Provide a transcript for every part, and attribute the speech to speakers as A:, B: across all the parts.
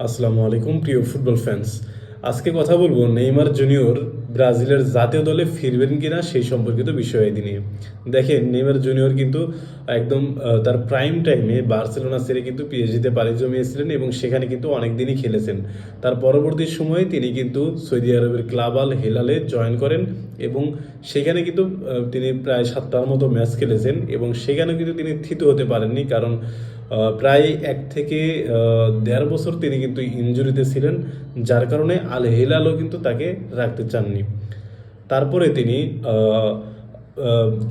A: আসসালামু আলাইকুম প্রিয় ফুটবল ফ্যান্স আজকে কথা বলব নেইমার জুনিয়র ব্রাজিলের জাতীয় দলে ফিরবেন কিনা সেই সম্পর্কিত বিষয় নিয়ে দেখেন, নেইমার জুনিয়র কিন্তু একদম তার প্রাইম টাইমে বার্সেলোনা ছেড়ে কিন্তু পিএসজিতে পাড়ি জমিয়েছিলেন এবং সেখানে কিন্তু অনেক দিনই খেলেছেন। তার পরবর্তী সময়ে তিনি কিন্তু সৌদি আরবের ক্লাব আল হেলালে জয়েন করেন এবং সেখানে কিন্তু তিনি প্রায় সাতটার মতো ম্যাচ খেলেছেন এবং সেখানে কিন্তু তিনি থিত হতে পারেননি কারণ প্রায় এক থেকে দেড় বছর তিনি কিন্তু ইনজুরিতে ছিলেন, যার কারণে আল হেলালও কিন্তু তাকে রাখতে চাননি। তারপরে তিনি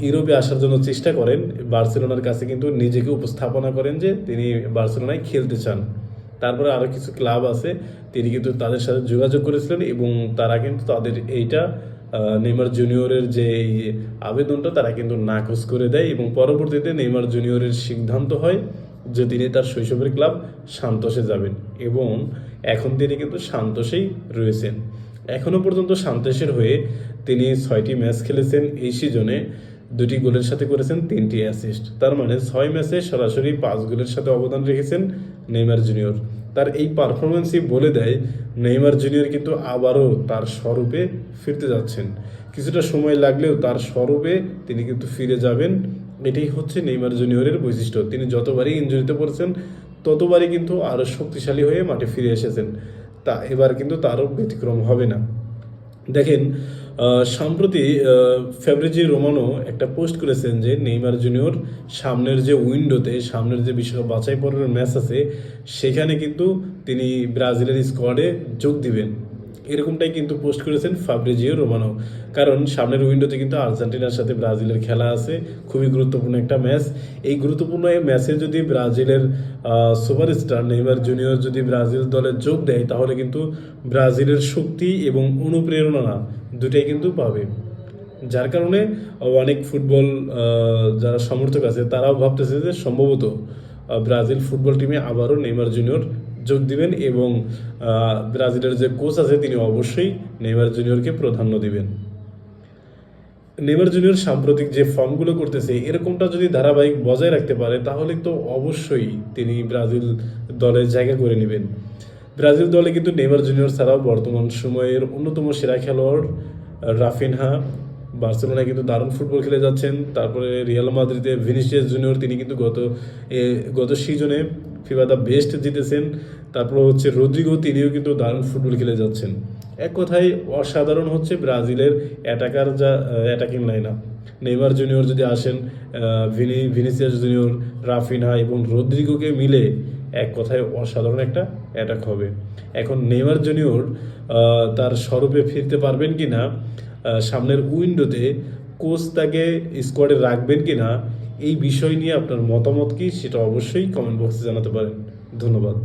A: ইউরোপে আসার জন্য চেষ্টা করেন। বার্সেলোনার কাছে কিন্তু নিজেকে উপস্থাপনা করেন যে তিনি বার্সেলোনায় খেলতে চান। তারপরে আরও কিছু ক্লাব আছে, তিনি কিন্তু তাদের সাথে যোগাযোগ করেছিলেন এবং তারা কিন্তু তাদের এইটা নেইমার জুনিয়রের যে এই আবেদনটা তারা কিন্তু নাকচ করে দেয় এবং পরবর্তীতে নেইমার জুনিয়রের সিদ্ধান্ত হয় যে তিনি তার শৈশবের ক্লাব সান্তোসে যাবেন এবং এখন তিনি কিন্তু সান্তোসেই রয়েছেন। এখনও পর্যন্ত সান্তোসের হয়ে তিনি ছয়টি ম্যাচ খেলেছেন এই সিজনে। দুটি গোলের সাথে করেছেন তিনটি অ্যাসিস্ট তার মানে ছয় ম্যাচে সরাসরি পাঁচ গোলের সাথে অবদান রেখেছেন নেইমার জুনিয়র। তার এই পারফরমেন্সই বলে দেয়, নেইমার জুনিয়র কিন্তু আবারও তার স্বরূপে ফিরতে যাচ্ছেন। কিছুটা সময় লাগলেও তার স্বরূপে তিনি কিন্তু ফিরে যাবেন। এটাই হচ্ছে নেইমার জুনিয়রের বৈশিষ্ট্য। তিনি যতবারই ইঞ্জুরিতে পড়েছেন, ততবারই কিন্তু আরও শক্তিশালী হয়ে মাঠে ফিরে এসেছেন। তা এবার কিন্তু তারও ব্যতিক্রম হবে না। দেখেন সম্প্রতি ফেব্রিজি রোমানো একটা পোস্ট করেছেন যে নেইমার জুনিয়র সামনের যে উইন্ডোতে সামনের যে বিশ্বকাপ বাছাই পর্বের ম্যাচ আছে, সেখানে কিন্তু তিনি ব্রাজিলের স্কোয়াডে যোগ দিবেন। এরকমটাই কিন্তু পোস্ট করেছেন ফাব্রিজিও রোমানো। কারণ সামনের উইন্ডোতে কিন্তু আর্জেন্টিনার সাথে ব্রাজিলের খেলা আছে, খুবই গুরুত্বপূর্ণ একটা ম্যাচ। এই গুরুত্বপূর্ণ এই ম্যাচে যদি ব্রাজিলের সুপারস্টার নেইমার জুনিয়র যদি ব্রাজিল দলে যোগ দেয়, তাহলে কিন্তু ব্রাজিলের শক্তি এবং অনুপ্রেরণা দুটাই কিন্তু পাবে। যার কারণে অনেক ফুটবল যারা সমর্থক আছে, তারাও ভাবতেছে যে সম্ভবত ব্রাজিল ফুটবল টিমে আবারও নেইমার জুনিয়র যোগ দিবেন এবং ব্রাজিলের যে কোচ আছে তিনি অবশ্যই নেইমার জুনিয়রকে প্রাধান্য দিবেন। নেইমার জুনিয়র সাম্প্রতিক যে ফর্মগুলো করতেছে, এরকমটা যদি ধারাবাহিক বজায় রাখতে পারে, তাহলে তো অবশ্যই তিনি ব্রাজিল দলে জায়গা করে নেবেন। ব্রাজিল দলে কিন্তু নেইমার জুনিয়র ছাড়াও বর্তমান সময়ের অন্যতম সেরা খেলোয়াড়, রাফিনহা বার্সেলোনায় কিন্তু দারুণ ফুটবল খেলে যাচ্ছেন। তারপরে রিয়াল মাদ্রিদে ভিনিসিয়াস জুনিয়র তিনি কিন্তু গত গত সিজনে ফিফা দ্য বেস্ট জিতেছেন। তারপর হচ্ছে রদ্রিগো, তিনিও কিন্তু দারুণ ফুটবল খেলে যাচ্ছেন। এক কথায় অসাধারণ হচ্ছে ব্রাজিলের অ্যাটাকার যা attacking line up Neymar junior যদি আসেন ভিনি, ভিনিসিয়াস জুনিয়র, রাফিনহা এবং রদ্রিগোকে মিলে এক কথায় অসাধারণ একটা অ্যাটাক হবে। এখন নেইমার জুনিয়র তার স্বরূপে ফিরতে পারবেন কি না সামনের উইন্ডোতে কোচ তাকে স্কোয়াডে রাখবেন কি না এই বিষয় নিয়ে আপনার মতামত কি সেটা অবশ্যই কমেন্ট বক্সে জানাতে পারেন। ধন্যবাদ।